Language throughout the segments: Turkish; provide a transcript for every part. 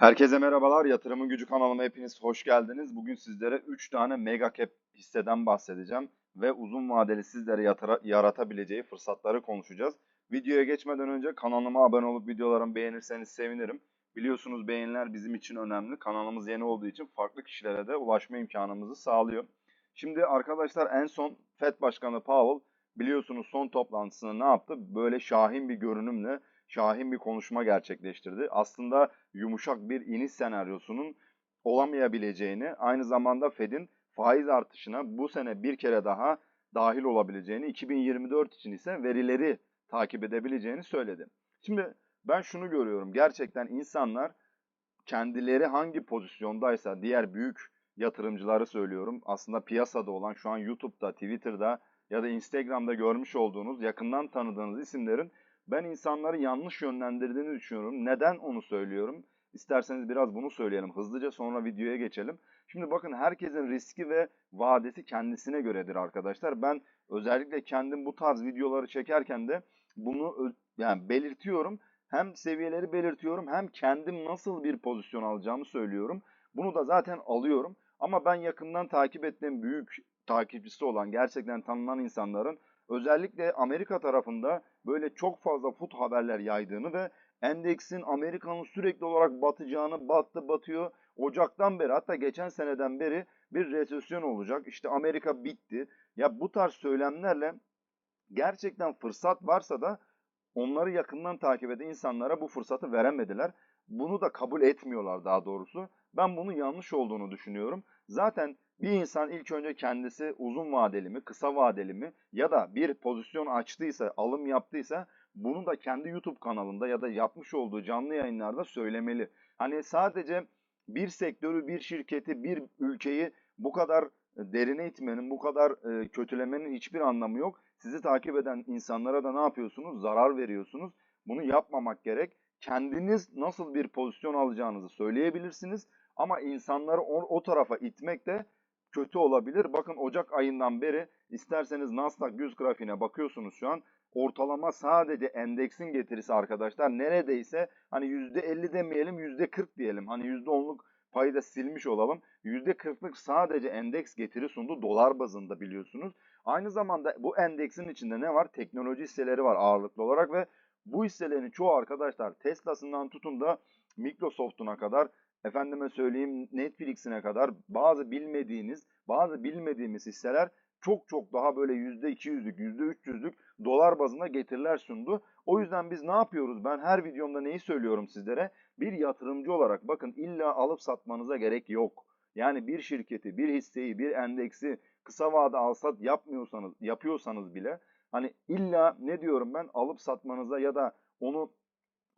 Herkese merhabalar. Yatırımın Gücü kanalıma hepiniz hoş geldiniz. Bugün sizlere 3 tane mega cap hisseden bahsedeceğim ve uzun vadeli sizlere yatıra- yaratabileceği fırsatları konuşacağız. Videoya geçmeden önce kanalıma abone olup videolarımı beğenirseniz sevinirim. Biliyorsunuz beğeniler bizim için önemli. Kanalımız yeni olduğu için farklı kişilere de ulaşma imkanımızı sağlıyor. Şimdi arkadaşlar en son FED Başkanı Powell biliyorsunuz son toplantısında ne yaptı? Böyle şahin bir görünümle şahin bir konuşma gerçekleştirdi. Aslında yumuşak bir iniş senaryosunun olamayabileceğini, aynı zamanda Fed'in faiz artışına bu sene bir kere daha dahil olabileceğini, 2024 için ise verileri takip edebileceğini söyledi. Şimdi ben şunu görüyorum. Gerçekten insanlar kendileri hangi pozisyondaysa diğer büyük yatırımcıları söylüyorum. Aslında piyasada olan şu an YouTube'da, Twitter'da ya da Instagram'da görmüş olduğunuz, yakından tanıdığınız isimlerin ben insanları yanlış yönlendirdiğini düşünüyorum. Neden onu söylüyorum? İsterseniz biraz bunu söyleyelim hızlıca sonra videoya geçelim. Şimdi bakın herkesin riski ve vadesi kendisine göredir arkadaşlar. Ben özellikle kendim bu tarz videoları çekerken de bunu yani belirtiyorum. Hem seviyeleri belirtiyorum hem kendim nasıl bir pozisyon alacağımı söylüyorum. Bunu da zaten alıyorum. Ama ben yakından takip ettiğim büyük takipçisi olan gerçekten tanınan insanların özellikle Amerika tarafında böyle çok fazla fut haberler yaydığını ve endeksin Amerika'nın sürekli olarak batacağını, battı batıyor. Ocaktan beri hatta geçen seneden beri bir resesyon olacak. İşte Amerika bitti. Ya bu tarz söylemlerle gerçekten fırsat varsa da onları yakından takip eden insanlara bu fırsatı veremediler. Bunu da kabul etmiyorlar daha doğrusu. Ben bunun yanlış olduğunu düşünüyorum. Zaten bir insan ilk önce kendisi uzun vadeli mi, kısa vadeli mi ya da bir pozisyon açtıysa, alım yaptıysa bunu da kendi YouTube kanalında ya da yapmış olduğu canlı yayınlarda söylemeli. Hani sadece bir sektörü, bir şirketi, bir ülkeyi bu kadar derine itmenin, bu kadar e, kötülemenin hiçbir anlamı yok. Sizi takip eden insanlara da ne yapıyorsunuz? Zarar veriyorsunuz. Bunu yapmamak gerek. Kendiniz nasıl bir pozisyon alacağınızı söyleyebilirsiniz. Ama insanları o, o tarafa itmek de kötü olabilir. Bakın Ocak ayından beri isterseniz Nasdaq 100 grafiğine bakıyorsunuz şu an. Ortalama sadece endeksin getirisi arkadaşlar neredeyse hani %50 demeyelim %40 diyelim. Hani %10'luk payı da silmiş olalım. %40'lık sadece endeks getiri sundu dolar bazında biliyorsunuz. Aynı zamanda bu endeksin içinde ne var? Teknoloji hisseleri var ağırlıklı olarak ve bu hisselerin çoğu arkadaşlar Tesla'sından tutun da Microsoft'una kadar efendime söyleyeyim Netflix'ine kadar bazı bilmediğiniz, bazı bilmediğimiz hisseler çok çok daha böyle %200'lük, %300'lük dolar bazında getiriler sundu. O yüzden biz ne yapıyoruz? Ben her videomda neyi söylüyorum sizlere? Bir yatırımcı olarak bakın illa alıp satmanıza gerek yok. Yani bir şirketi, bir hisseyi, bir endeksi kısa vade alsat yapmıyorsanız, yapıyorsanız bile hani illa ne diyorum ben alıp satmanıza ya da onu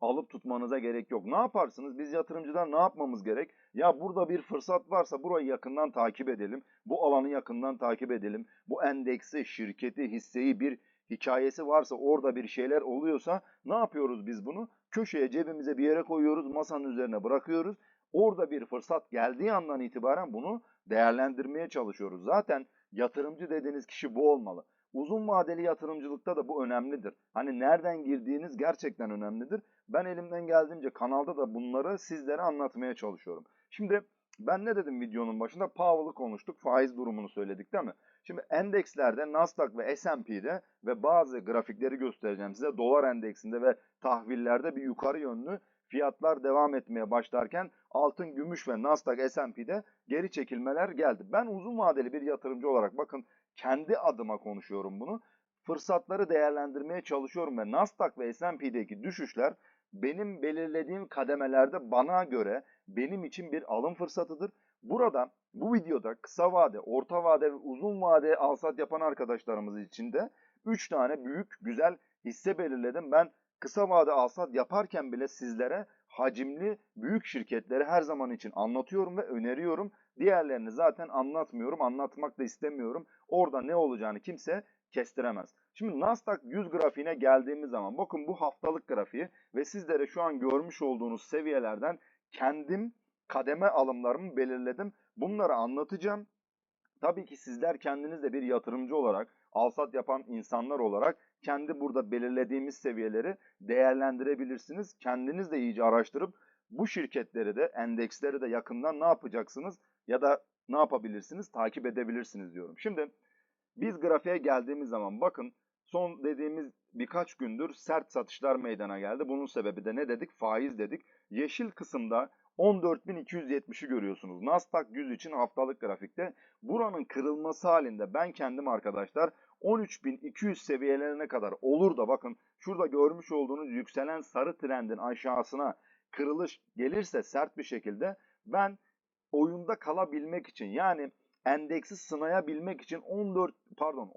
alıp tutmanıza gerek yok. Ne yaparsınız? Biz yatırımcılar ne yapmamız gerek? Ya burada bir fırsat varsa burayı yakından takip edelim. Bu alanı yakından takip edelim. Bu endeksi, şirketi, hisseyi bir hikayesi varsa orada bir şeyler oluyorsa ne yapıyoruz biz bunu? Köşeye cebimize bir yere koyuyoruz, masanın üzerine bırakıyoruz. Orada bir fırsat geldiği andan itibaren bunu değerlendirmeye çalışıyoruz. Zaten yatırımcı dediğiniz kişi bu olmalı. Uzun vadeli yatırımcılıkta da bu önemlidir. Hani nereden girdiğiniz gerçekten önemlidir. Ben elimden geldiğince kanalda da bunları sizlere anlatmaya çalışıyorum. Şimdi ben ne dedim videonun başında? Powell'ı konuştuk, faiz durumunu söyledik değil mi? Şimdi endekslerde Nasdaq ve S&P'de ve bazı grafikleri göstereceğim size. Dolar endeksinde ve tahvillerde bir yukarı yönlü fiyatlar devam etmeye başlarken altın, gümüş ve Nasdaq, S&P'de geri çekilmeler geldi. Ben uzun vadeli bir yatırımcı olarak bakın kendi adıma konuşuyorum bunu. Fırsatları değerlendirmeye çalışıyorum ve Nasdaq ve S&P'deki düşüşler benim belirlediğim kademelerde bana göre benim için bir alım fırsatıdır. Burada bu videoda kısa vade, orta vade ve uzun vade alsat yapan arkadaşlarımız için de 3 tane büyük güzel hisse belirledim. Ben kısa vade alsat yaparken bile sizlere hacimli büyük şirketleri her zaman için anlatıyorum ve öneriyorum. Diğerlerini zaten anlatmıyorum, anlatmak da istemiyorum. Orada ne olacağını kimse kestiremez. Şimdi Nasdaq 100 grafiğine geldiğimiz zaman bakın bu haftalık grafiği ve sizlere şu an görmüş olduğunuz seviyelerden kendim kademe alımlarımı belirledim. Bunları anlatacağım. Tabii ki sizler kendiniz de bir yatırımcı olarak, alsat yapan insanlar olarak kendi burada belirlediğimiz seviyeleri değerlendirebilirsiniz. Kendiniz de iyice araştırıp bu şirketleri de endeksleri de yakından ne yapacaksınız ya da ne yapabilirsiniz takip edebilirsiniz diyorum. Şimdi biz grafiğe geldiğimiz zaman bakın son dediğimiz birkaç gündür sert satışlar meydana geldi. Bunun sebebi de ne dedik? Faiz dedik. Yeşil kısımda 14.270'i görüyorsunuz. Nasdaq 100 için haftalık grafikte. Buranın kırılması halinde ben kendim arkadaşlar 13.200 seviyelerine kadar olur da bakın şurada görmüş olduğunuz yükselen sarı trendin aşağısına kırılış gelirse sert bir şekilde ben oyunda kalabilmek için yani endeksi sınayabilmek için 14 pardon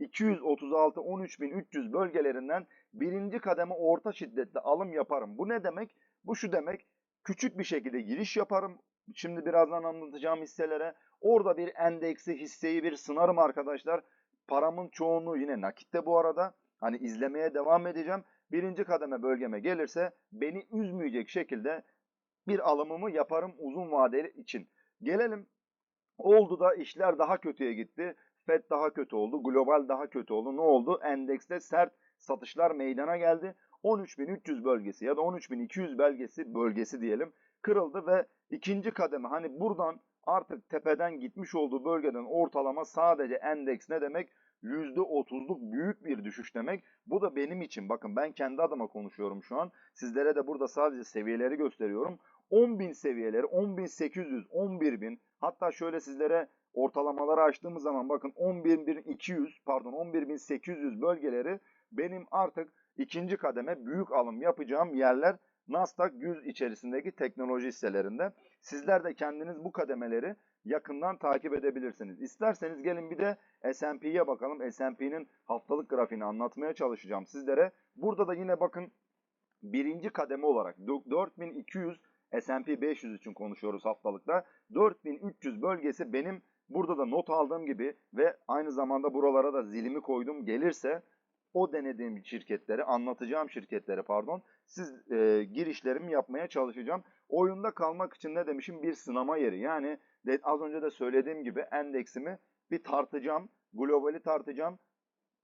13.236 13.300 bölgelerinden birinci kademe orta şiddetli alım yaparım. Bu ne demek? Bu şu demek küçük bir şekilde giriş yaparım. Şimdi birazdan anlatacağım hisselere. Orada bir endeksi hisseyi bir sınarım arkadaşlar. Paramın çoğunluğu yine nakitte bu arada. Hani izlemeye devam edeceğim. Birinci kademe bölgeme gelirse beni üzmeyecek şekilde bir alımımı yaparım uzun vadeli için. Gelelim oldu da işler daha kötüye gitti. FED daha kötü oldu. Global daha kötü oldu. Ne oldu? Endekste sert satışlar meydana geldi. 13.300 bölgesi ya da 13.200 bölgesi bölgesi diyelim kırıldı ve ikinci kademe hani buradan artık tepeden gitmiş olduğu bölgeden ortalama sadece endeks ne demek? %30'luk büyük bir düşüş demek. Bu da benim için bakın ben kendi adıma konuşuyorum şu an. Sizlere de burada sadece seviyeleri gösteriyorum. 10.000 seviyeleri 10.800, 11.000 hatta şöyle sizlere ortalamaları açtığımız zaman bakın 11.200 pardon 11.800 bölgeleri benim artık ikinci kademe büyük alım yapacağım yerler Nasdaq 100 içerisindeki teknoloji hisselerinde. Sizler de kendiniz bu kademeleri yakından takip edebilirsiniz. İsterseniz gelin bir de S&P'ye bakalım. S&P'nin haftalık grafiğini anlatmaya çalışacağım sizlere. Burada da yine bakın birinci kademe olarak 4200 S&P 500 için konuşuyoruz haftalıkta. 4300 bölgesi benim burada da not aldığım gibi ve aynı zamanda buralara da zilimi koydum. Gelirse o denediğim şirketleri, anlatacağım şirketleri pardon, siz e, girişlerimi yapmaya çalışacağım. Oyunda kalmak için ne demişim? Bir sınama yeri. Yani de, az önce de söylediğim gibi endeksimi bir tartacağım, globali tartacağım.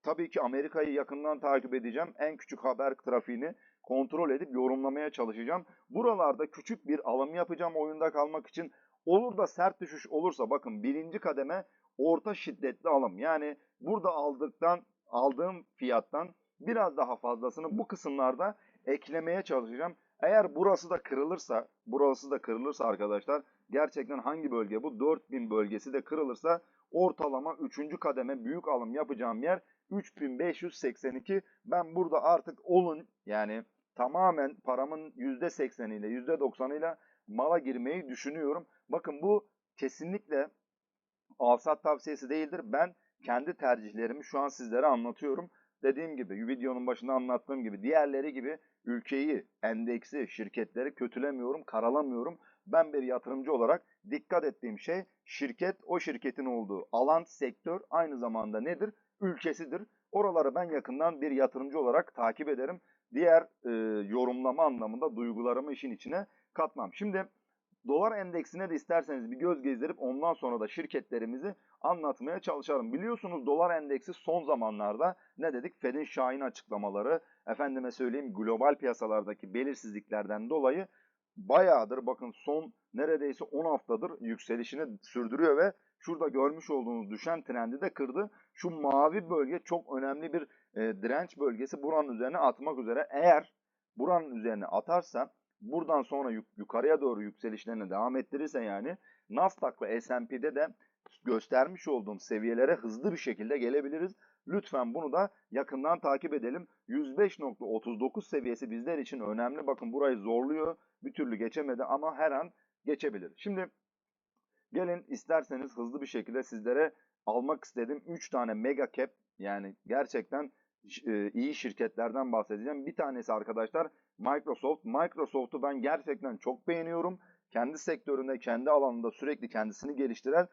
Tabii ki Amerika'yı yakından takip edeceğim. En küçük haber trafiğini kontrol edip yorumlamaya çalışacağım. Buralarda küçük bir alım yapacağım oyunda kalmak için. Olur da sert düşüş olursa bakın birinci kademe orta şiddetli alım. Yani burada aldıktan aldığım fiyattan biraz daha fazlasını bu kısımlarda eklemeye çalışacağım. Eğer burası da kırılırsa, burası da kırılırsa arkadaşlar gerçekten hangi bölge bu? 4000 bölgesi de kırılırsa ortalama 3. kademe büyük alım yapacağım yer 3582. Ben burada artık olun yani tamamen paramın %80 ile %90 ile mala girmeyi düşünüyorum. Bakın bu kesinlikle alsat tavsiyesi değildir. Ben kendi tercihlerimi şu an sizlere anlatıyorum. Dediğim gibi videonun başında anlattığım gibi diğerleri gibi ülkeyi, endeksi, şirketleri kötülemiyorum, karalamıyorum. Ben bir yatırımcı olarak dikkat ettiğim şey şirket, o şirketin olduğu alan, sektör aynı zamanda nedir? Ülkesidir. Oraları ben yakından bir yatırımcı olarak takip ederim. Diğer e, yorumlama anlamında duygularımı işin içine katmam. Şimdi dolar endeksine de isterseniz bir göz gezdirip ondan sonra da şirketlerimizi anlatmaya çalışalım. Biliyorsunuz dolar endeksi son zamanlarda ne dedik? Fed'in şahin açıklamaları, efendime söyleyeyim global piyasalardaki belirsizliklerden dolayı bayağıdır bakın son neredeyse 10 haftadır yükselişini sürdürüyor ve şurada görmüş olduğunuz düşen trendi de kırdı. Şu mavi bölge çok önemli bir e, direnç bölgesi buranın üzerine atmak üzere. Eğer buranın üzerine atarsa buradan sonra yuk yukarıya doğru yükselişlerine devam ettirirse yani Nasdaq ve S&P'de de göstermiş olduğum seviyelere hızlı bir şekilde gelebiliriz. Lütfen bunu da yakından takip edelim. 105.39 seviyesi bizler için önemli. Bakın burayı zorluyor. Bir türlü geçemedi ama her an geçebilir. Şimdi gelin isterseniz hızlı bir şekilde sizlere almak istediğim 3 tane mega cap yani gerçekten e, iyi şirketlerden bahsedeceğim. Bir tanesi arkadaşlar Microsoft. Microsoft'u ben gerçekten çok beğeniyorum. Kendi sektöründe, kendi alanında sürekli kendisini geliştiren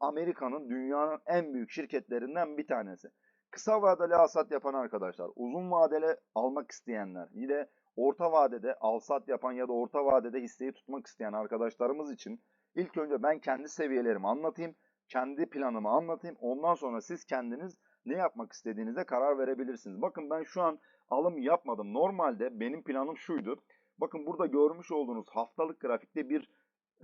Amerika'nın dünyanın en büyük şirketlerinden bir tanesi. Kısa vadeli alsat yapan arkadaşlar, uzun vadeli almak isteyenler, yine orta vadede alsat yapan ya da orta vadede hisseyi tutmak isteyen arkadaşlarımız için ilk önce ben kendi seviyelerimi anlatayım, kendi planımı anlatayım. Ondan sonra siz kendiniz ne yapmak istediğinize karar verebilirsiniz. Bakın ben şu an alım yapmadım. Normalde benim planım şuydu. Bakın burada görmüş olduğunuz haftalık grafikte bir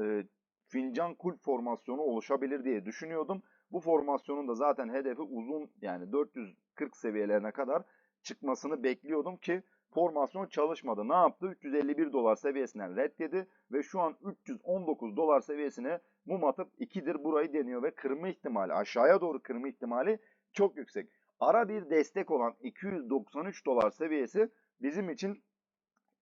e, fincan kulp formasyonu oluşabilir diye düşünüyordum. Bu formasyonun da zaten hedefi uzun yani 440 seviyelerine kadar çıkmasını bekliyordum ki formasyon çalışmadı. Ne yaptı? 351 dolar seviyesinden red yedi ve şu an 319 dolar seviyesine mum atıp 2'dir burayı deniyor ve kırma ihtimali aşağıya doğru kırma ihtimali çok yüksek. Ara bir destek olan 293 dolar seviyesi bizim için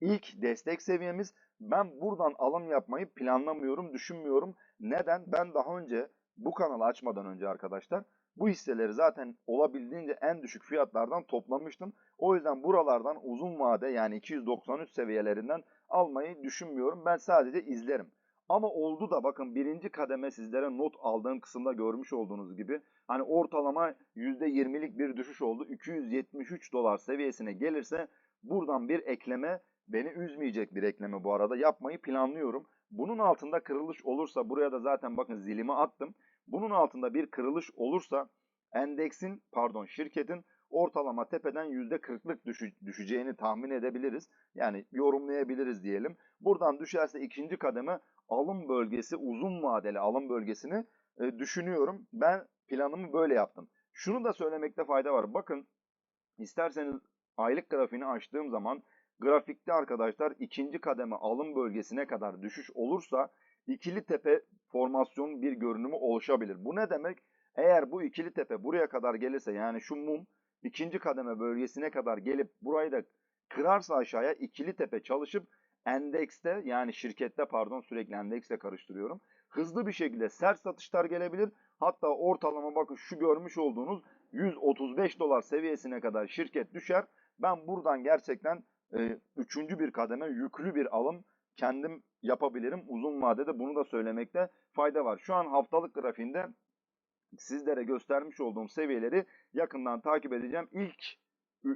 ilk destek seviyemiz. Ben buradan alım yapmayı planlamıyorum, düşünmüyorum. Neden? Ben daha önce bu kanalı açmadan önce arkadaşlar bu hisseleri zaten olabildiğince en düşük fiyatlardan toplamıştım. O yüzden buralardan uzun vade yani 293 seviyelerinden almayı düşünmüyorum. Ben sadece izlerim. Ama oldu da bakın birinci kademe sizlere not aldığım kısımda görmüş olduğunuz gibi hani ortalama %20'lik bir düşüş oldu. 273 dolar seviyesine gelirse buradan bir ekleme beni üzmeyecek bir ekleme bu arada yapmayı planlıyorum. Bunun altında kırılış olursa buraya da zaten bakın zilimi attım. Bunun altında bir kırılış olursa endeksin pardon şirketin ortalama tepeden %40'lık düşeceğini tahmin edebiliriz. Yani yorumlayabiliriz diyelim. Buradan düşerse ikinci kademe alım bölgesi uzun vadeli alım bölgesini e, düşünüyorum. Ben planımı böyle yaptım. Şunu da söylemekte fayda var. Bakın isterseniz aylık grafiğini açtığım zaman grafikte arkadaşlar ikinci kademe alım bölgesine kadar düşüş olursa ikili tepe formasyon bir görünümü oluşabilir. Bu ne demek? Eğer bu ikili tepe buraya kadar gelirse yani şu mum ikinci kademe bölgesine kadar gelip burayı da kırarsa aşağıya ikili tepe çalışıp endekste yani şirkette pardon sürekli endekste karıştırıyorum. Hızlı bir şekilde sert satışlar gelebilir. Hatta ortalama bakın şu görmüş olduğunuz 135 dolar seviyesine kadar şirket düşer. Ben buradan gerçekten e, üçüncü bir kademe yüklü bir alım kendim yapabilirim. Uzun vadede bunu da söylemekte fayda var. Şu an haftalık grafiğinde sizlere göstermiş olduğum seviyeleri yakından takip edeceğim. İlk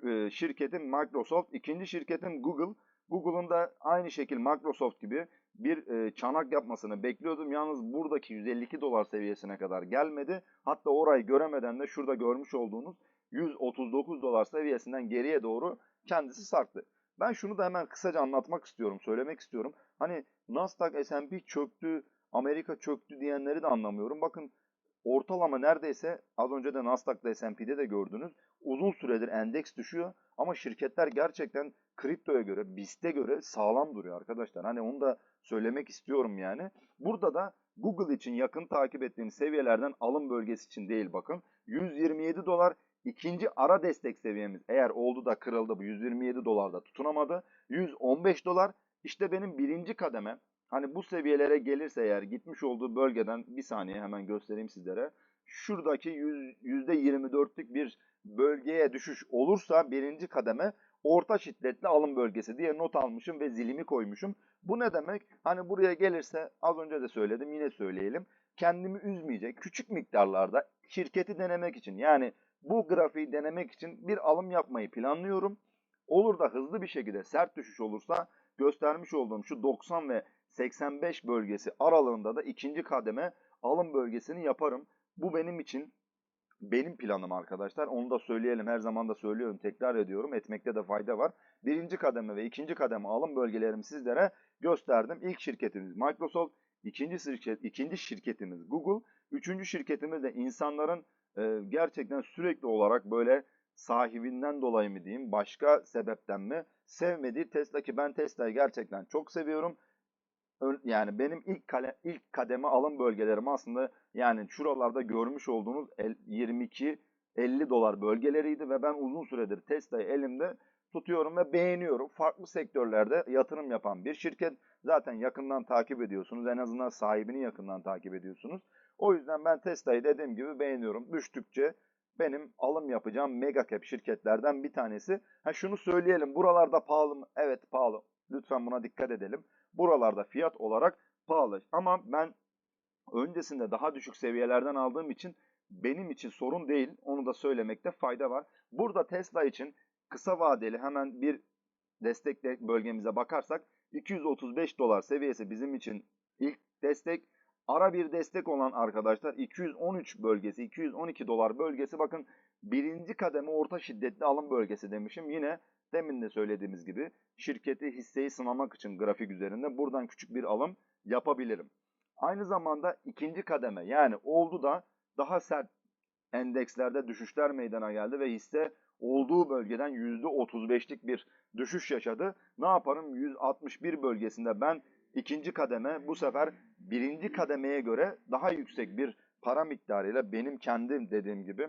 e, şirketim Microsoft, ikinci şirketim Google. Google'un da aynı şekil Microsoft gibi bir e, çanak yapmasını bekliyordum. Yalnız buradaki 152 dolar seviyesine kadar gelmedi. Hatta orayı göremeden de şurada görmüş olduğunuz 139 dolar seviyesinden geriye doğru kendisi sarktı. Ben şunu da hemen kısaca anlatmak istiyorum, söylemek istiyorum. Hani Nasdaq, S&P çöktü, Amerika çöktü diyenleri de anlamıyorum. Bakın ortalama neredeyse az önce de Nasdaq'da S&P'de de gördünüz. Uzun süredir endeks düşüyor ama şirketler gerçekten kriptoya göre, BIST'e göre sağlam duruyor arkadaşlar. Hani onu da söylemek istiyorum yani. Burada da Google için yakın takip ettiğim seviyelerden alım bölgesi için değil bakın. 127 dolar ikinci ara destek seviyemiz eğer oldu da kırıldı bu 127 dolarda tutunamadı. 115 dolar işte benim birinci kademe Hani bu seviyelere gelirse eğer gitmiş olduğu bölgeden bir saniye hemen göstereyim sizlere. Şuradaki %24'lük bir bölgeye düşüş olursa birinci kademe orta şiddetli alım bölgesi diye not almışım ve zilimi koymuşum. Bu ne demek? Hani buraya gelirse az önce de söyledim yine söyleyelim. Kendimi üzmeyecek küçük miktarlarda şirketi denemek için yani bu grafiği denemek için bir alım yapmayı planlıyorum. Olur da hızlı bir şekilde sert düşüş olursa göstermiş olduğum şu 90 ve 85 bölgesi aralığında da ikinci kademe alım bölgesini yaparım. Bu benim için benim planım arkadaşlar. Onu da söyleyelim. Her zaman da söylüyorum. Tekrar ediyorum. Etmekte de fayda var. Birinci kademe ve ikinci kademe alım bölgelerimi sizlere gösterdim. İlk şirketimiz Microsoft. ikinci şirket, ikinci şirketimiz Google. Üçüncü şirketimiz de insanların e, gerçekten sürekli olarak böyle sahibinden dolayı mı diyeyim, başka sebepten mi sevmediği Tesla ki ben Tesla'yı gerçekten çok seviyorum yani benim ilk kale, ilk kademe alım bölgelerim aslında yani şuralarda görmüş olduğunuz 22 50 dolar bölgeleriydi ve ben uzun süredir Tesla'yı elimde tutuyorum ve beğeniyorum. Farklı sektörlerde yatırım yapan bir şirket. Zaten yakından takip ediyorsunuz. En azından sahibini yakından takip ediyorsunuz. O yüzden ben Tesla'yı dediğim gibi beğeniyorum. Düştükçe benim alım yapacağım mega cap şirketlerden bir tanesi. Ha şunu söyleyelim. Buralarda pahalı mı? Evet pahalı. Lütfen buna dikkat edelim buralarda fiyat olarak pahalı. Ama ben öncesinde daha düşük seviyelerden aldığım için benim için sorun değil. Onu da söylemekte fayda var. Burada Tesla için kısa vadeli hemen bir destek bölgemize bakarsak 235 dolar seviyesi bizim için ilk destek. Ara bir destek olan arkadaşlar 213 bölgesi, 212 dolar bölgesi bakın birinci kademe orta şiddetli alım bölgesi demişim. Yine demin de söylediğimiz gibi şirketi hisseyi sınamak için grafik üzerinde buradan küçük bir alım yapabilirim. Aynı zamanda ikinci kademe yani oldu da daha sert endekslerde düşüşler meydana geldi ve hisse olduğu bölgeden %35'lik bir düşüş yaşadı. Ne yaparım? 161 bölgesinde ben ikinci kademe bu sefer birinci kademeye göre daha yüksek bir para miktarıyla benim kendim dediğim gibi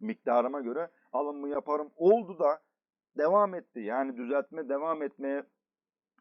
miktarıma göre alımı yaparım. Oldu da devam etti. Yani düzeltme devam etmeye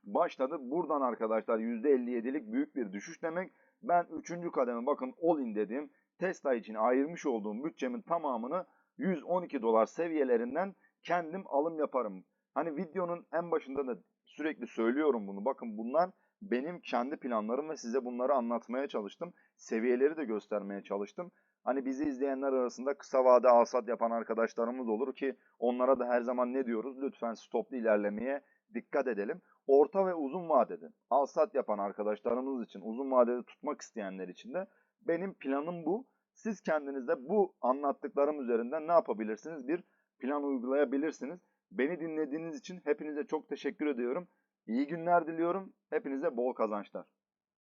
başladı. Buradan arkadaşlar %57'lik büyük bir düşüş demek. Ben 3. kademe bakın all in dediğim Tesla için ayırmış olduğum bütçemin tamamını 112 dolar seviyelerinden kendim alım yaparım. Hani videonun en başında da sürekli söylüyorum bunu. Bakın bunlar benim kendi planlarım ve size bunları anlatmaya çalıştım. Seviyeleri de göstermeye çalıştım. Hani bizi izleyenler arasında kısa vade alsat yapan arkadaşlarımız olur ki onlara da her zaman ne diyoruz? Lütfen stoplu ilerlemeye dikkat edelim. Orta ve uzun vadede alsat yapan arkadaşlarımız için, uzun vadede tutmak isteyenler için de benim planım bu. Siz kendinizde bu anlattıklarım üzerinden ne yapabilirsiniz? Bir plan uygulayabilirsiniz. Beni dinlediğiniz için hepinize çok teşekkür ediyorum. İyi günler diliyorum. Hepinize bol kazançlar.